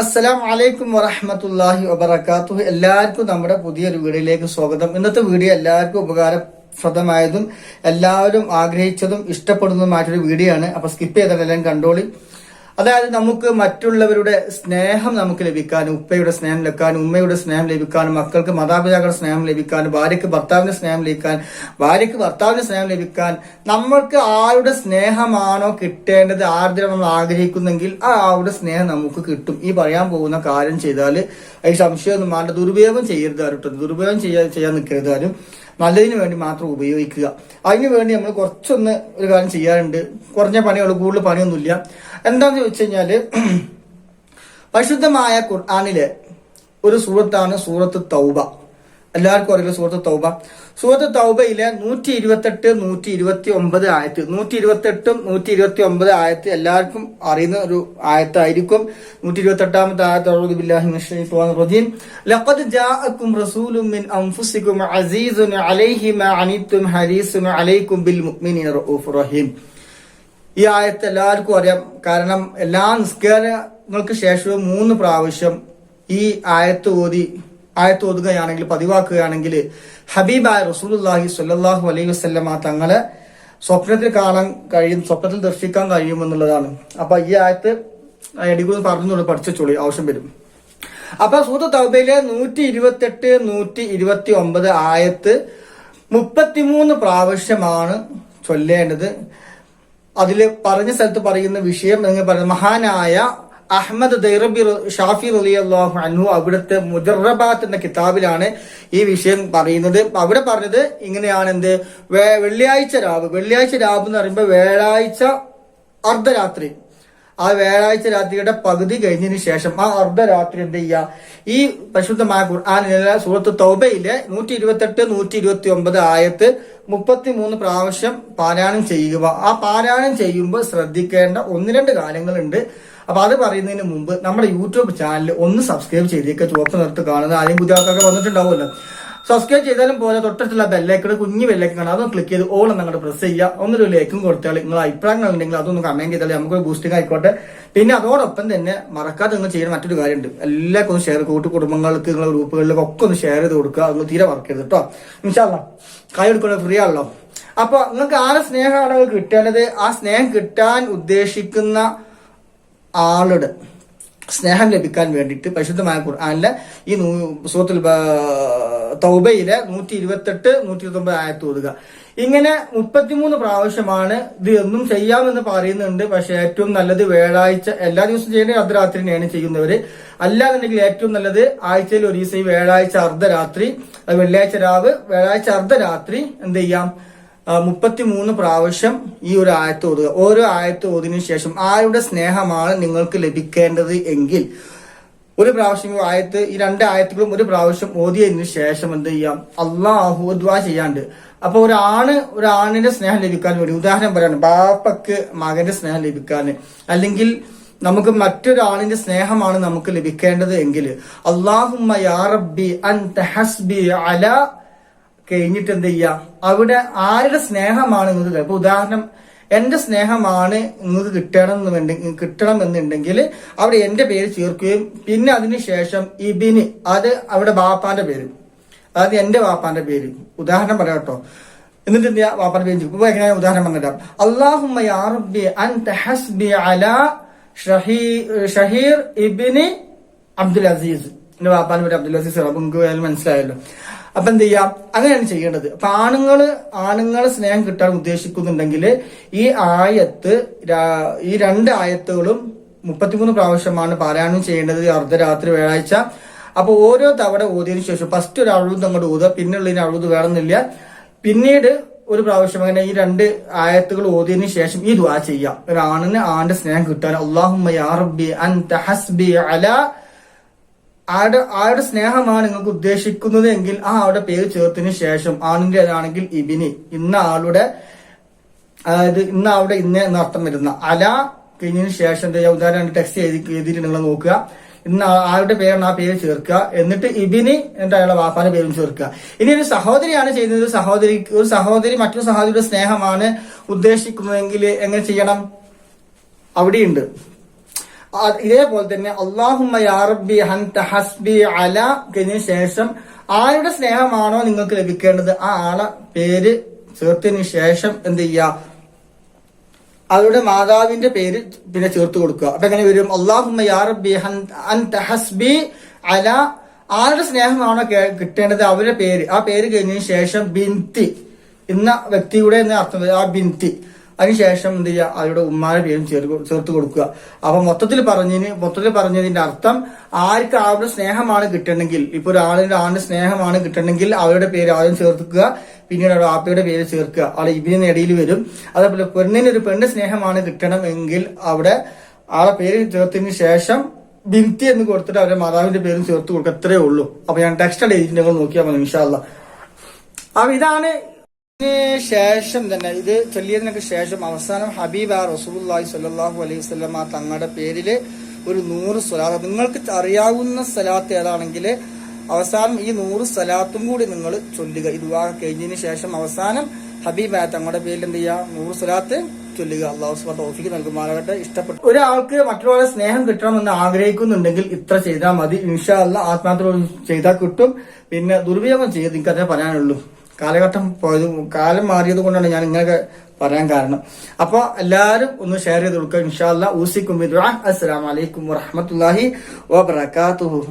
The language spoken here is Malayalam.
അസ്സലാം വലൈക്കും വറഹമത്തല്ലാഹി വബർക്കാത്തു എല്ലാവർക്കും നമ്മുടെ പുതിയൊരു വീഡിയോയിലേക്ക് സ്വാഗതം. ഇന്നത്തെ വീഡിയോ എല്ലാവർക്കും ഉപകാരപ്രദമായതും എല്ലാവരും ആഗ്രഹിച്ചതും ഇഷ്ടപ്പെടുന്നതുമായിട്ടൊരു വീഡിയോ ആണ് അപ്പൊ സ്കിപ്പ് ചെയ്തിട്ടെല്ലാം കണ്ടോളി. അതായത് നമുക്ക് മറ്റുള്ളവരുടെ സ്നേഹം നമുക്ക് ലഭിക്കാനും ഉപ്പയുടെ സ്നേഹം ലഭിക്കാനും ഉമ്മയുടെ സ്നേഹം ലഭിക്കാനും മക്കൾക്ക് മാതാപിതാക്കളുടെ സ്നേഹം ലഭിക്കാനും ഭാര്യയ്ക്ക് ഭർത്താവിന്റെ സ്നേഹം ലഭിക്കാൻ ഭാര്യയ്ക്ക് ഭർത്താവിന്റെ സ്നേഹം ലഭിക്കാൻ നമ്മൾക്ക് ആരുടെ സ്നേഹമാണോ കിട്ടേണ്ടത് ആരുടെ നമ്മൾ ആഗ്രഹിക്കുന്നെങ്കിൽ ആ ആരുടെ സ്നേഹം നമുക്ക് കിട്ടും. ഈ പറയാൻ പോകുന്ന കാര്യം ചെയ്താൽ അതിൽ സംശയമൊന്നും വേണ്ട ദുരുപയോഗം ചെയ്യരുത് ആരും ദുരുപയോഗം ചെയ്യാൻ ചെയ്യാൻ നിൽക്കരുത് ആരും. നല്ലതിന് വേണ്ടി മാത്രം ഉപയോഗിക്കുക. അതിനു വേണ്ടി നമ്മൾ കുറച്ചൊന്ന് ഒരു കാര്യം ചെയ്യാറുണ്ട്. കുറഞ്ഞ പണിയുള്ളൂ കൂടുതൽ പണിയൊന്നുമില്ല. എന്താന്ന് ചോദിച്ചു കഴിഞ്ഞാൽ പരിശുദ്ധമായ ഖുർആാനിലെ ഒരു സൂറത്താണ് സൂറത്ത് തൗബ. എല്ലാവർക്കും അറിയില്ല സൂറത്ത് തൗബ. സൂറത്ത് തൗബയിലെ നൂറ്റി ഇരുപത്തെട്ട് നൂറ്റി ഇരുപത്തി ഒമ്പത് ആയത്ത് നൂറ്റി ഇരുപത്തെട്ടും നൂറ്റി ഇരുപത്തി ഒമ്പത് ആയത്ത് എല്ലാവർക്കും അറിയുന്ന ഒരു ആയത്തായിരിക്കും. നൂറ്റി ഇരുപത്തി എട്ടാമത്തെ ആയത്ത് റജീം. ലഖദ് ജാഅക്കും റസൂലും മിൻ അൻഫുസികും അസീസുൻ അലൈഹി മാ അനിത്തും അലൈക്കും ബിൽ മുഅ്മിനീന റഹീം. ഈ ആയത്ത് എല്ലാവർക്കും അറിയാം. കാരണം എല്ലാ നിസ്കാരങ്ങൾക്ക് ശേഷവും മൂന്ന് പ്രാവശ്യം ഈ ആയത്ത് ഓതി ആയത്ത് ഓതുകയാണെങ്കിൽ പതിവാക്കുകയാണെങ്കിൽ ഹബീബായ റസൂലുല്ലാഹി സ്വല്ലല്ലാഹു അലൈഹി വസല്ലമ തങ്ങളെ സ്വപ്നത്തിൽ കാണാൻ കഴിയും സ്വപ്നത്തിൽ ദർശിക്കാൻ കഴിയും എന്നുള്ളതാണ് അപ്പൊ ഈ ആയത്ത് എടികൂന്ന് പറഞ്ഞു പഠിച്ചോളി ആവശ്യം വരും. അപ്പൊ സൂത്ത് തൗബയിലെ നൂറ്റി ഇരുപത്തെട്ട് നൂറ്റി ഇരുപത്തി ഒമ്പത് ആയത്ത് മുപ്പത്തിമൂന്ന് പ്രാവശ്യമാണ് ചൊല്ലേണ്ടത്. അതിൽ പറഞ്ഞ സ്ഥലത്ത് പറയുന്ന വിഷയം എന്ന് പറയുന്നത് മഹാനായ അഹമ്മദ് ദൈറബി ഷാഫി റലി അള്ളാഹു അനു അവിടുത്തെ മുജറബാത്ത് എന്ന കിതാബിലാണ് ഈ വിഷയം പറയുന്നത്. അവിടെ പറഞ്ഞത് ഇങ്ങനെയാണ് എന്ത്? വെള്ളിയാഴ്ച രാവ്. വെള്ളിയാഴ്ച രാവ് എന്ന് പറയുമ്പോൾ വ്യാഴാഴ്ച അർദ്ധരാത്രി. ആ വ്യാഴാഴ്ച രാത്രിയുടെ പകുതി കഴിഞ്ഞതിന് ശേഷം ആ അർദ്ധരാത്രി എന്ത് ചെയ്യുക ഈ പരിശുദ്ധമായ ഖുർആാനിലെ സൂറത്ത് തൗബയിലെ നൂറ്റി ഇരുപത്തെട്ട് നൂറ്റി ഇരുപത്തി ഒമ്പത് ആയത്ത് മുപ്പത്തി മൂന്ന് പ്രാവശ്യം പാരായണം ചെയ്യുക. ആ പാരായണം ചെയ്യുമ്പോൾ ശ്രദ്ധിക്കേണ്ട ഒന്ന് രണ്ട് കാര്യങ്ങളുണ്ട്. അപ്പൊ അത് പറയുന്നതിന് മുമ്പ് നമ്മുടെ യൂട്യൂബ് ചാനൽ ഒന്ന് സബ്സ്ക്രൈബ് ചെയ്തേക്കെ ചുവപ്പ് നിർത്ത് കാണുന്നത് ആദ്യം പുതിയ ആൾക്കാർ വന്നിട്ടുണ്ടാവുമല്ലോ. സബ്സ്ക്രൈബ് ചെയ്താലും പോലെ തൊട്ടടുത്തുള്ള ബെല്ലൈക്കണ് കുഞ്ഞു ബെല്ലൈക്കൺ അതൊന്ന് ക്ലിക്ക് ചെയ്ത് ഓൾ അങ്ങോട്ട് പ്രസ് ചെയ്യുക. ഒന്നൊരു ലൈക്കും കൊടുത്താൽ നിങ്ങൾ അഭിപ്രായങ്ങൾ ഉണ്ടെങ്കിൽ അതൊന്ന് കമന്റ് ചെയ്താൽ നമുക്ക് ബൂസ്റ്റിംഗ് ആയിക്കോട്ടെ. പിന്നെ അതോടൊപ്പം തന്നെ മറക്കാതെ നിങ്ങൾ ചെയ്യുന്ന മറ്റൊരു കാര്യമുണ്ട്. എല്ലാവർക്കും ഷെയർ കൂട്ടു കുടുംബങ്ങൾക്ക് നിങ്ങളുടെ ഗ്രൂപ്പുകളിലൊക്കെ ഒക്കെ ഒന്ന് ഷെയർ ചെയ്ത് കൊടുക്കുക. അതൊന്ന് തീരെ ചെയ്ത് കേട്ടോ ഇൻഷാല്ല കൈ എടുക്കുന്നത് ഫ്രീ ആണല്ലോ. അപ്പൊ നിങ്ങൾക്ക് ആരെ സ്നേഹമാണ് കിട്ടേണ്ടത്? ആ സ്നേഹം കിട്ടാൻ ഉദ്ദേശിക്കുന്ന ആളുടെ സ്നേഹം ലഭിക്കാൻ വേണ്ടിയിട്ട് പരിശുദ്ധമായ ഖുർആാനിലെ ഈ സൂറത്തുൽ തൗബയിലെ നൂറ്റി ഇരുപത്തെട്ട് നൂറ്റി ഇരുപത്തി ഒമ്പത് ആയത്ത് ഓതുക. ഇങ്ങനെ മുപ്പത്തിമൂന്ന് പ്രാവശ്യമാണ് ഇത് എന്നും ചെയ്യാമെന്ന് പറയുന്നുണ്ട്. പക്ഷെ ഏറ്റവും നല്ലത് വ്യാഴാഴ്ച എല്ലാ ദിവസവും ചെയ്യേണ്ടത് അർദ്ധരാത്രി തന്നെയാണ് ചെയ്യുന്നവര്. അല്ലാന്നുണ്ടെങ്കിൽ ഏറ്റവും നല്ലത് ആഴ്ചയിൽ ഒരു ദിവസം ഈ വ്യാഴാഴ്ച അർദ്ധരാത്രി വെള്ളിയാഴ്ച രാവ് വ്യാഴാഴ്ച അർദ്ധരാത്രി എന്ത് ചെയ്യാം? മുപ്പത്തിമൂന്ന് പ്രാവശ്യം ഈ ഒരു ആയത്ത് ഓതുക. ഓരോ ആയത്ത് ഓതിനു ശേഷം ആരുടെ സ്നേഹമാണ് നിങ്ങൾക്ക് ലഭിക്കേണ്ടത് എങ്കിൽ ഒരു പ്രാവശ്യം ആയത്ത് ഈ രണ്ട് ആയത്തുകളും ഒരു പ്രാവശ്യം ഓതിയതിനു ശേഷം എന്ത് ചെയ്യാം? അള്ളാഹു ദ്വാ ചെയ്യാണ്ട്. അപ്പൊ ഒരാണ് ഒരാണിന്റെ സ്നേഹം ലഭിക്കാൻ വേണ്ടി ഉദാഹരണം പറയാണ് ബാപ്പക്ക് മകന്റെ സ്നേഹം ലഭിക്കാൻ. അല്ലെങ്കിൽ നമുക്ക് മറ്റൊരാളിന്റെ സ്നേഹമാണ് നമുക്ക് ലഭിക്കേണ്ടത് എങ്കിൽ അള്ളാഹുമ്മ യാ റബ്ബി അൻ ഹസ്ബി അല കഴിഞ്ഞിട്ട് എന്ത് ചെയ്യാം അവിടെ ആരുടെ സ്നേഹമാണ് നിങ്ങൾക്ക് ഇപ്പൊ ഉദാഹരണം എന്റെ സ്നേഹമാണ് നിങ്ങൾക്ക് കിട്ടണം എന്നുണ്ടെങ്കിൽ കിട്ടണം എന്നുണ്ടെങ്കിൽ അവിടെ എന്റെ പേര് ചേർക്കുകയും പിന്നെ അതിനുശേഷം ഇബിന് അത് അവിടെ ബാപ്പാന്റെ പേര്. അതായത് എന്റെ ബാപ്പാന്റെ പേര്. ഉദാഹരണം പറയാം കേട്ടോ. എന്നിട്ട് എന്ത് പേര് ഇപ്പൊ എങ്ങനെ ഉദാഹരണം പറഞ്ഞിട്ടാം അള്ളാഹുബി ഷഹീർ ഇബിന് അബ്ദുൽ അസീസ്. എന്റെ ബാപ്പാന്റെ പേര് അബ്ദുൽ അസീസ് നിങ്ങൾക്ക് മനസ്സിലായല്ലോ. അപ്പൊ എന്ത് ചെയ്യാം? അങ്ങനെയാണ് ചെയ്യേണ്ടത്. അപ്പൊ ആണുങ്ങൾ ആണുങ്ങളെ സ്നേഹം കിട്ടാൻ ഉദ്ദേശിക്കുന്നുണ്ടെങ്കിൽ ഈ ആയത്ത് ഈ രണ്ട് ആയത്തുകളും മുപ്പത്തിമൂന്ന് പ്രാവശ്യമാണ് പാരായണം ചെയ്യേണ്ടത് അർദ്ധരാത്രി വ്യാഴാഴ്ച. അപ്പൊ ഓരോ തവണ ഓതിയതിനു ശേഷം ഫസ്റ്റ് ഒരു അഴുത് അങ്ങോട്ട് ഊതുക പിന്നുള്ളതിന് അഴുത് വേണമെന്നില്ല. പിന്നീട് ഒരു പ്രാവശ്യം അങ്ങനെ ഈ രണ്ട് ആയത്തുകൾ ഓതിയതിനു ശേഷം ഈ ദുആ ചെയ്യാം. ഒരു ആണിന് ആന്റെ സ്നേഹം കിട്ടാൻ അള്ളാഹുമ്മ യാ റബ്ബി അൻത ഹസ്ബി അല ആരുടെ ആരുടെ സ്നേഹമാണ് നിങ്ങൾക്ക് ഉദ്ദേശിക്കുന്നത് എങ്കിൽ ആ ആളുടെ പേര് ചേർത്തിന് ശേഷം ആണിന്റെതാണെങ്കിൽ ഇബിനി. ഇന്ന ആളുടെ അതായത് ഇന്ന ആളുടെ ഇന്ന എന്ന വരുന്ന അല കഴിഞ്ഞതിന് ശേഷം? ഉദാഹരണം ടെക്സ്റ്റ് എഴുതി എഴുതിയിട്ട് നിങ്ങൾ നോക്കുക. ഇന്ന് ആളുടെ പേരാണ് ആ പേര് ചേർക്കുക. എന്നിട്ട് ഇബിനി എന്നിട്ട് അയാളുടെ വാപ്പാന്റെ പേരും ചേർക്കുക. ഇനി ഒരു സഹോദരിയാണ് ചെയ്യുന്നത്. സഹോദരി ഒരു സഹോദരി മറ്റൊരു സഹോദരിയുടെ സ്നേഹമാണ് ഉദ്ദേശിക്കുന്നതെങ്കിൽ എങ്ങനെ ചെയ്യണം? അവിടെയുണ്ട്. ഇതേപോലെ തന്നെ അള്ളാഹുമ്മ റബ്ബി ഹൻത ഹസ്ബി അല എന്നതിന് ശേഷം ആരുടെ സ്നേഹമാണോ നിങ്ങൾക്ക് ലഭിക്കേണ്ടത് ആ ആളെ പേര് ചേർത്തതിന് ശേഷം എന്ത് ചെയ്യുക? അവരുടെ മാതാവിന്റെ പേര് പിന്നെ ചേർത്ത് കൊടുക്കുക. അപ്പൊ എങ്ങനെ വരും? അള്ളാഹുമ്മ യാ റബ്ബി ഹൻ- ഹസ്ബി അല ആരുടെ സ്നേഹമാണോ കിട്ടേണ്ടത് അവരുടെ പേര്. ആ പേര് കഴിഞ്ഞതിന് ശേഷം ബിന്തി എന്ന വ്യക്തിയുടെ അർത്ഥം ആ ബിന്തി. അതിനുശേഷം എന്ത് ചെയ്യുക? അവരുടെ ഉമ്മാരുടെ പേരും ചേർത്ത് ചേർത്ത് കൊടുക്കുക. അപ്പൊ മൊത്തത്തിൽ പറഞ്ഞതിന് മൊത്തത്തിൽ പറഞ്ഞതിന്റെ അർത്ഥം ആർക്ക് ആളുടെ സ്നേഹമാണ് കിട്ടണമെങ്കിൽ ഇപ്പൊ ഒരാളിന്റെ ആളിന്റെ സ്നേഹമാണ് കിട്ടണമെങ്കിൽ അവരുടെ പേര് ആദ്യം ചേർക്കുക പിന്നീട് അവരുടെ ആപ്പയുടെ പേര് ചേർക്കുക. ആളെ ഇതിന് ഇടയിൽ വരും. അതേപോലെ പെണ്ണിന് ഒരു പെണ്ണ് സ്നേഹമാണ് കിട്ടണമെങ്കിൽ അവിടെ ആളെ പേര് ചേർത്തതിന് ശേഷം ബിന്തി എന്ന് കൊടുത്തിട്ട് അവരുടെ മാതാവിന്റെ പേരും ചേർത്ത് കൊടുക്കുക. അത്രേ ഉള്ളൂ. അപ്പൊ ഞാൻ ടെക്സ്റ്റ് നിങ്ങൾ നോക്കിയാൽ മതി ഇൻഷാല്ല അപ്പൊ ഇതാണ് ശേഷം തന്നെ ഇത് ചൊല്ലിയതിനൊക്കെ ശേഷം അവസാനം ഹബീബ റസൂലുള്ളാഹി സ്വല്ലല്ലാഹു അലൈഹി വസല്ലമ തങ്ങളുടെ പേരിൽ ഒരു നൂറ് സ്വലാത്ത്. നിങ്ങൾക്ക് അറിയാവുന്ന സ്ഥലത്ത് ഏതാണെങ്കിൽ അവസാനം ഈ നൂറ് സ്ഥലത്തും കൂടി നിങ്ങൾ ചൊല്ലുക. ഇത് വാ കഴിഞ്ഞതിന് ശേഷം അവസാനം ഹബീബ തങ്ങളുടെ പേരിൽ എന്ത് ചെയ്യുക? നൂറ് സ്വലാത്ത് ചൊല്ലുക. അള്ളാഹു സ്വലാത്ത് തോഫിക്ക് നൽകുമാറാകട്ടെ. ഇഷ്ടപ്പെട്ടു ഒരാൾക്ക് മറ്റുള്ളവരെ സ്നേഹം കിട്ടണമെന്ന് ആഗ്രഹിക്കുന്നുണ്ടെങ്കിൽ ഇത്ര ചെയ്താൽ മതി. ഇൻഷാ അല്ല ആത്മാർത്ഥം ചെയ്താൽ കിട്ടും. പിന്നെ ദുർവിയോഗം ചെയ്ത് അതിനെ പറയാനുള്ളൂ. കാലഘട്ടം പോയത് കാലം മാറിയത് കൊണ്ടാണ് ഞാൻ ഇങ്ങനെയൊക്കെ പറയാൻ കാരണം. അപ്പൊ എല്ലാവരും ഒന്ന് ഷെയർ ചെയ്ത് കൊടുക്കുക. ഇൻഷാല്ല ഊസിക്കും. അസ്സലാമലൈക്കും വറഹമത്തല്ലാഹി വബർക്കാത്തുഹു